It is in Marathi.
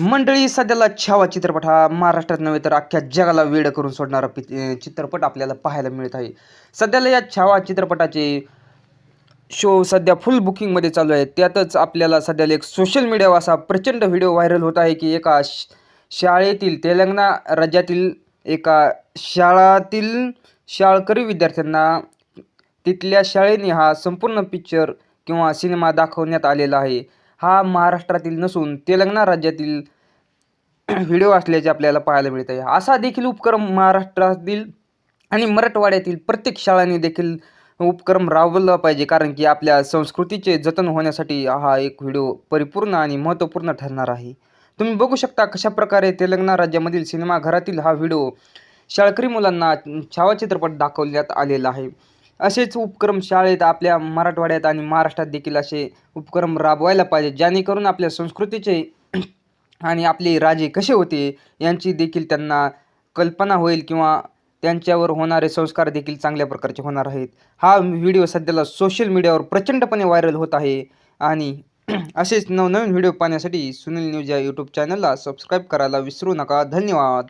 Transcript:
मंडळी सध्याला छावा चित्रपट हा महाराष्ट्रात नव्हे तर अख्ख्या जगाला वेड करून सोडणारा पि चित्रपट आपल्याला पाहायला मिळत आहे. सध्याला या छावा चित्रपटाचे शो सध्या फुल बुकिंगमध्ये चालू आहे त्यातच आपल्याला सध्याला एक सोशल मीडियावर असा प्रचंड व्हिडिओ व्हायरल होत आहे की एका श- शाळेतील तेलंगणा राज्यातील एका शाळातील शाळकरी विद्यार्थ्यांना तिथल्या शाळेने हा संपूर्ण पिक्चर किंवा सिनेमा दाखवण्यात आलेला आहे. हा महाराष्ट्रातील नसून तेलंगणा राज्यातील व्हिडिओ असल्याचे आपल्याला पाहायला मिळत आहे असा देखील उपक्रम महाराष्ट्रातील आणि मराठवाड्यातील प्रत्येक शाळांनी देखील उपक्रम राबवला पाहिजे. कारण की आपल्या संस्कृतीचे जतन होण्यासाठी हा एक व्हिडिओ परिपूर्ण आणि महत्त्वपूर्ण ठरणार आहे. तुम्ही बघू शकता कशा प्रकारे तेलंगणा राज्यामधील सिनेमाघरातील हा व्हिडिओ शाळकरी मुलांना छावा चित्रपट दाखवण्यात आलेला आहे. असेच उपक्रम शाळेत आपल्या मराठवाड्यात आणि महाराष्ट्रात देखील असे उपक्रम राबवायला पाहिजे जेणेकरून आपल्या संस्कृतीचे आणि आपले राजे कसे होते यांची देखील त्यांना कल्पना होईल किंवा त्यांच्यावर होणारे संस्कार देखील चांगल्या प्रकारचे होणार आहेत. हा व्हिडिओ सध्याला सोशल मीडियावर प्रचंडपणे व्हायरल होत आहे आणि असेच नवनवीन व्हिडिओ पाहण्यासाठी सुनील न्यूज या यूट्यूब चॅनलला सबस्क्राईब करायला विसरू नका. धन्यवाद.